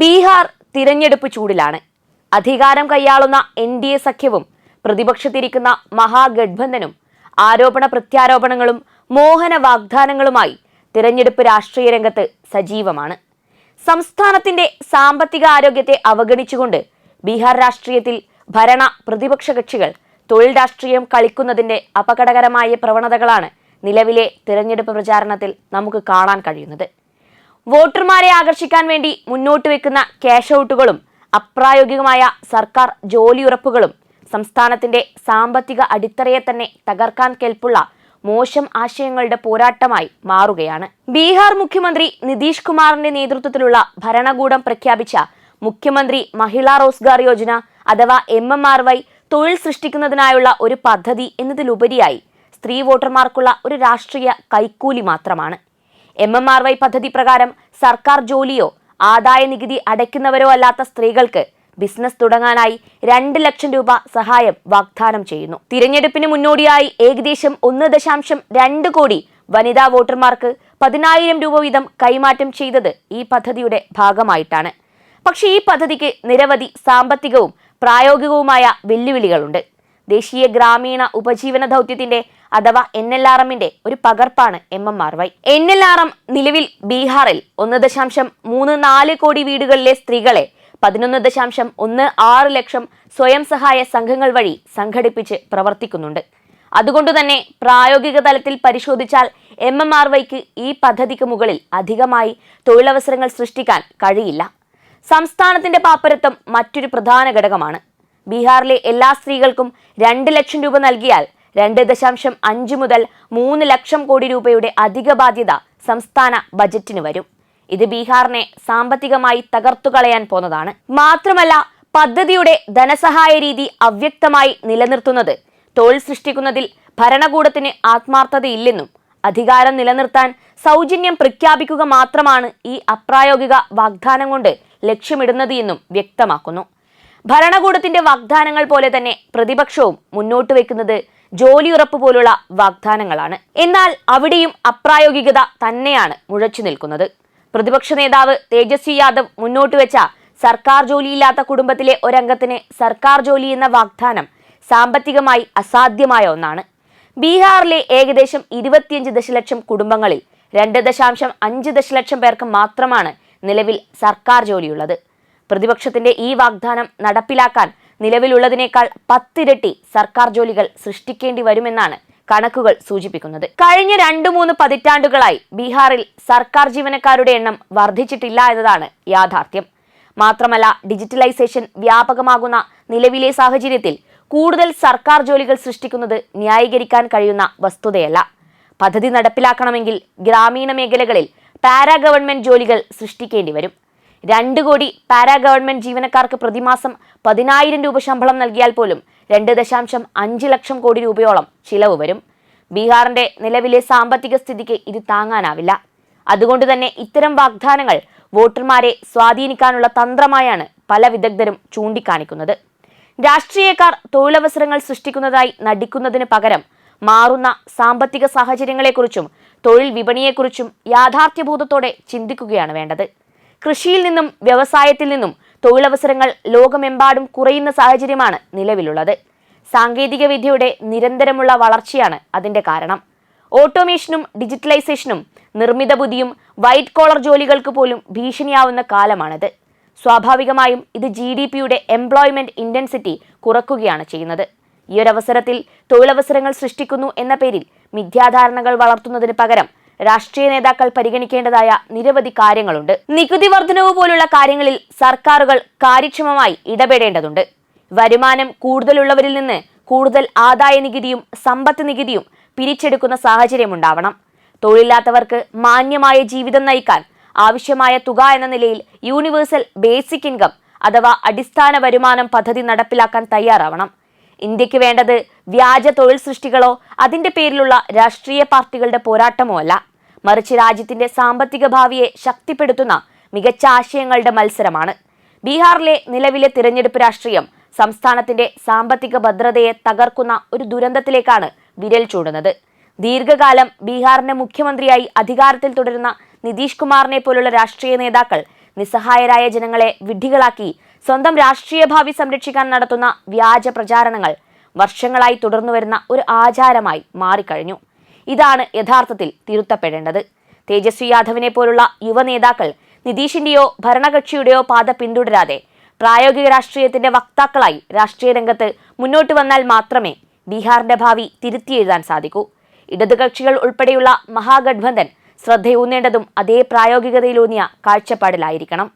ബീഹാർ തിരഞ്ഞെടുപ്പ് ചൂടിലാണ്. അധികാരം കൈയാളുന്ന N D A സഖ്യവും പ്രതിപക്ഷത്തിരിക്കുന്ന മഹാഗഡ്ബന്ധനും ആരോപണ പ്രത്യാരോപണങ്ങളും മോഹന വാഗ്ദാനങ്ങളുമായി തിരഞ്ഞെടുപ്പ് രാഷ്ട്രീയ രംഗത്ത് സജീവമാണ്. സംസ്ഥാനത്തിന്റെ സാമ്പത്തിക ആരോഗ്യത്തെ അവഗണിച്ചുകൊണ്ട് ബീഹാർ രാഷ്ട്രീയത്തിൽ ഭരണ പ്രതിപക്ഷ കക്ഷികൾ തൊഴിൽ രാഷ്ട്രീയം കളിക്കുന്നതിന്റെ അപകടകരമായ പ്രവണതകളാണ് നിലവിലെ തിരഞ്ഞെടുപ്പ് പ്രചാരണത്തിൽ നമുക്ക് കാണാൻ കഴിയുന്നത്. വോട്ടർമാരെ ആകർഷിക്കാൻ വേണ്ടി മുന്നോട്ട് വെക്കുന്ന ക്യാഷ് ഔട്ടുകളും അപ്രായോഗികമായ സർക്കാർ ജോലിയുറപ്പുകളും സംസ്ഥാനത്തിന്റെ സാമ്പത്തിക അടിത്തറയെ തന്നെ തകർക്കാൻ കെൽപ്പുള്ള മോശം ആശയങ്ങളുടെ പോരാട്ടമായി മാറുകയാണ്. ബീഹാർ മുഖ്യമന്ത്രി നിതീഷ് കുമാറിന്റെ നേതൃത്വത്തിലുള്ള ഭരണകൂടം പ്രഖ്യാപിച്ച മുഖ്യമന്ത്രി മഹിളാ റോസ്ഗാർ യോജന അഥവാ എം എം ആർ വൈ തൊഴിൽ സൃഷ്ടിക്കുന്നതിനായുള്ള ഒരു പദ്ധതി എന്നതിലുപരിയായി സ്ത്രീ വോട്ടർമാർക്കുള്ള ഒരു രാഷ്ട്രീയ കൈക്കൂലി മാത്രമാണ്. എം എം ആർ വൈ പദ്ധതി പ്രകാരം സർക്കാർ ജോലിയോ ആദായ നികുതി അടയ്ക്കുന്നവരോ അല്ലാത്ത സ്ത്രീകൾക്ക് ബിസിനസ് തുടങ്ങാനായി രണ്ട് ലക്ഷം രൂപ സഹായം വാഗ്ദാനം ചെയ്യുന്നു. തിരഞ്ഞെടുപ്പിന് മുന്നോടിയായി ഏകദേശം ഒന്ന് ദശാംശം രണ്ട് കോടി വനിതാ വോട്ടർമാർക്ക് പതിനായിരം രൂപ വീതം കൈമാറ്റം ചെയ്തത് ഈ പദ്ധതിയുടെ ഭാഗമായിട്ടാണ്. പക്ഷേ ഈ പദ്ധതിക്ക് നിരവധി സാമ്പത്തികവും പ്രായോഗികവുമായ വെല്ലുവിളികളുണ്ട്. ദേശീയ ഗ്രാമീണ ഉപജീവന ദൗത്യത്തിന്റെ അഥവാ എൻ എൽ ആർ എമ്മിന്റെ ഒരു പകർപ്പാണ് M M R Y. N L R M നിലവിൽ ബീഹാറിൽ ഒന്ന് ദശാംശം മൂന്ന് നാല് കോടി വീടുകളിലെ സ്ത്രീകളെ പതിനൊന്ന് ദശാംശം ഒന്ന് ആറ് ലക്ഷം സ്വയം സഹായ സംഘങ്ങൾ വഴി സംഘടിപ്പിച്ച് പ്രവർത്തിക്കുന്നുണ്ട്. അതുകൊണ്ട് തന്നെ പ്രായോഗിക തലത്തിൽ പരിശോധിച്ചാൽ എം എം ആർ വൈക്ക് ഈ പദ്ധതിക്ക് മുകളിൽ അധികമായി തൊഴിലവസരങ്ങൾ സൃഷ്ടിക്കാൻ കഴിയില്ല. സംസ്ഥാനത്തിന്റെ പാപ്പരത്വം മറ്റൊരു പ്രധാന ഘടകമാണ്. ബീഹാറിലെ എല്ലാ സ്ത്രീകൾക്കും രണ്ട് ലക്ഷം രൂപ നൽകിയാൽ രണ്ട് ദശാംശം അഞ്ച് മുതൽ മൂന്ന് ലക്ഷം കോടി രൂപയുടെ അധിക ബാധ്യത സംസ്ഥാന ബജറ്റിന് വരും. ഇത് ബീഹാറിനെ സാമ്പത്തികമായി തകർത്തു കളയാൻ പോന്നതാണ്. മാത്രമല്ല പദ്ധതിയുടെ ധനസഹായ രീതി അവ്യക്തമായി നിലനിർത്തുന്നത് തൊഴിൽ സൃഷ്ടിക്കുന്നതിൽ ഭരണകൂടത്തിന് ആത്മാർത്ഥതയില്ലെന്നും അധികാരം നിലനിർത്താൻ സൗജന്യം പ്രഖ്യാപിക്കുക മാത്രമാണ് ഈ അപ്രായോഗിക വാഗ്ദാനം കൊണ്ട് ലക്ഷ്യമിടുന്നത് എന്നും വ്യക്തമാക്കുന്നു. ഭരണകൂടത്തിന്റെ വാഗ്ദാനങ്ങൾ പോലെ തന്നെ പ്രതിപക്ഷവും മുന്നോട്ട് വെക്കുന്നത് ജോലിയുറപ്പ് പോലുള്ള വാഗ്ദാനങ്ങളാണ്. എന്നാൽ അവിടെയും അപ്രായോഗികത തന്നെയാണ് മുഴച്ചു നിൽക്കുന്നത്. പ്രതിപക്ഷ നേതാവ് തേജസ്വി യാദവ് മുന്നോട്ട് വെച്ച സർക്കാർ ജോലിയില്ലാത്ത കുടുംബത്തിലെ ഒരംഗത്തിന് സർക്കാർ ജോലി എന്ന വാഗ്ദാനം സാമ്പത്തികമായി അസാധ്യമായ ഒന്നാണ്. ബീഹാറിലെ ഏകദേശം ഇരുപത്തിയഞ്ച് ദശലക്ഷം കുടുംബങ്ങളിൽ രണ്ട് ദശാംശം അഞ്ച് ദശലക്ഷം പേർക്ക് മാത്രമാണ് നിലവിൽ സർക്കാർ ജോലിയുള്ളത്. പ്രതിപക്ഷത്തിന്റെ ഈ വാഗ്ദാനം നടപ്പിലാക്കാൻ നിലവിലുള്ളതിനേക്കാൾ പത്തിരട്ടി സർക്കാർ ജോലികൾ സൃഷ്ടിക്കേണ്ടി വരുമെന്നാണ് കണക്കുകൾ സൂചിപ്പിക്കുന്നത്. കഴിഞ്ഞ രണ്ടു മൂന്ന് പതിറ്റാണ്ടുകളായി ബീഹാറിൽ സർക്കാർ ജീവനക്കാരുടെ എണ്ണം വർദ്ധിച്ചിട്ടില്ല എന്നതാണ് യാഥാർത്ഥ്യം. മാത്രമല്ല ഡിജിറ്റലൈസേഷൻ വ്യാപകമാകുന്ന നിലവിലെ സാഹചര്യത്തിൽ കൂടുതൽ സർക്കാർ ജോലികൾ സൃഷ്ടിക്കുന്നത് ന്യായീകരിക്കാൻ കഴിയുന്ന വസ്തുതയല്ല. പദ്ധതി നടപ്പിലാക്കണമെങ്കിൽ ഗ്രാമീണ മേഖലകളിൽ പാരാ ഗവൺമെന്റ് ജോലികൾ സൃഷ്ടിക്കേണ്ടി വരും. രണ്ട് കോടി പാരാ ഗവൺമെന്റ് ജീവനക്കാർക്ക് പ്രതിമാസം പതിനായിരം രൂപ ശമ്പളം നൽകിയാൽ പോലും രണ്ട് ദശാംശം അഞ്ച് ലക്ഷം കോടി രൂപയോളം ചിലവ് വരും. ബീഹാറിന്റെ നിലവിലെ സാമ്പത്തിക സ്ഥിതിക്ക് ഇത് താങ്ങാനാവില്ല. അതുകൊണ്ട് തന്നെ ഇത്തരം വാഗ്ദാനങ്ങൾ വോട്ടർമാരെ സ്വാധീനിക്കാനുള്ള തന്ത്രമായാണ് പല വിദഗ്ധരും ചൂണ്ടിക്കാണിക്കുന്നത്. രാഷ്ട്രീയക്കാർ തൊഴിലവസരങ്ങൾ സൃഷ്ടിക്കുന്നതായി നടിക്കുന്നതിന് പകരം മാറുന്ന സാമ്പത്തിക സാഹചര്യങ്ങളെക്കുറിച്ചും തൊഴിൽ വിപണിയെക്കുറിച്ചും യാഥാർത്ഥ്യബോധത്തോടെ ചിന്തിക്കുകയാണ് വേണ്ടത്. കൃഷിയിൽ നിന്നും വ്യവസായത്തിൽ നിന്നും തൊഴിലവസരങ്ങൾ ലോകമെമ്പാടും കുറയുന്ന സാഹചര്യമാണ് നിലവിലുള്ളത്. സാങ്കേതിക വിദ്യയുടെ നിരന്തരമുള്ള വളർച്ചയാണ് അതിന്റെ കാരണം. ഓട്ടോമേഷനും ഡിജിറ്റലൈസേഷനും നിർമ്മിത ബുദ്ധിയും വൈറ്റ് കോളർ ജോലികൾക്ക് പോലും ഭീഷണിയാവുന്ന കാലമാണിത്. സ്വാഭാവികമായും ഇത് ജി ഡി പിയുടെ എംപ്ലോയ്മെന്റ് ഇന്റൻസിറ്റി കുറക്കുകയാണ് ചെയ്യുന്നത്. ഈ ഒരു അവസരത്തിൽ തൊഴിലവസരങ്ങൾ സൃഷ്ടിക്കുന്നു എന്ന പേരിൽ മിഥ്യാധാരണകൾ വളർത്തുന്നതിന് പകരം രാഷ്ട്രീയ നേതാക്കൾ പരിഗണിക്കേണ്ടതായ നിരവധി കാര്യങ്ങളുണ്ട്. നികുതി വർധനവ് പോലുള്ള കാര്യങ്ങളിൽ സർക്കാരുകൾ കാര്യക്ഷമമായി ഇടപെടേണ്ടതുണ്ട്. വരുമാനം കൂടുതലുള്ളവരിൽ നിന്ന് കൂടുതൽ ആദായ നികുതിയും സമ്പത്ത് നികുതിയും പിരിച്ചെടുക്കുന്ന സാഹചര്യമുണ്ടാവണം തൊഴിലില്ലാത്തവർക്ക് മാന്യമായ ജീവിതം നയിക്കാൻ ആവശ്യമായ തുക എന്ന നിലയിൽ യൂണിവേഴ്സൽ ബേസിക് ഇൻകം അഥവാ അടിസ്ഥാന വരുമാനം പദ്ധതി നടപ്പിലാക്കാൻ തയ്യാറാവണം. ഇന്ത്യയ്ക്ക് വേണ്ടത് വ്യാജ തൊഴിൽ സൃഷ്ടികളോ അതിന്റെ പേരിലുള്ള രാഷ്ട്രീയ പാർട്ടികളുടെ പോരാട്ടമോ അല്ല. മറിച്ച് രാജ്യത്തിന്റെ സാമ്പത്തിക ഭാവിയെ ശക്തിപ്പെടുത്തുന്ന മികച്ച ആശയങ്ങളുടെ മത്സരമാണ്. ബീഹാറിലെ നിലവിലെ തിരഞ്ഞെടുപ്പ് രാഷ്ട്രീയം സംസ്ഥാനത്തിന്റെ സാമ്പത്തിക ഭദ്രതയെ തകർക്കുന്ന ഒരു ദുരന്തത്തിലേക്കാണ് വിരൽ ചൂടുന്നത് ദീർഘകാലം ബീഹാറിന്റെ മുഖ്യമന്ത്രിയായി അധികാരത്തിൽ തുടരുന്ന നിതീഷ് കുമാറിനെ പോലുള്ള രാഷ്ട്രീയ നേതാക്കൾ നിസ്സഹായരായ ജനങ്ങളെ വിഡ്ഢികളാക്കി സ്വന്തം രാഷ്ട്രീയ ഭാവി സംരക്ഷിക്കാൻ നടത്തുന്ന വ്യാജ പ്രചാരണങ്ങൾ വർഷങ്ങളായി തുടർന്നുവരുന്ന ഒരു ആചാരമായി മാറിക്കഴിഞ്ഞു. ഇതാണ് യഥാർത്ഥത്തിൽ തിരുത്തപ്പെടേണ്ടത്. തേജസ്വി യാദവിനെ പോലുള്ള യുവ നേതാക്കൾ നിതീഷിന്റെയോ ഭരണകക്ഷിയുടെയോ പാത പിന്തുടരാതെ പ്രായോഗിക രാഷ്ട്രീയത്തിന്റെ വക്താക്കളായി രാഷ്ട്രീയ രംഗത്ത് മുന്നോട്ട് വന്നാൽ മാത്രമേ ബീഹാറിന്റെ ഭാവി തിരുത്തിയെഴുതാൻ സാധിക്കൂ. ഇടതുകക്ഷികൾ ഉൾപ്പെടെയുള്ള മഹാഗഡ്ബന്ധൻ ശ്രദ്ധയൂന്നേണ്ടതും അതേ പ്രായോഗികതയിലൂന്നിയ കാഴ്ചപ്പാടിലായിരിക്കണം.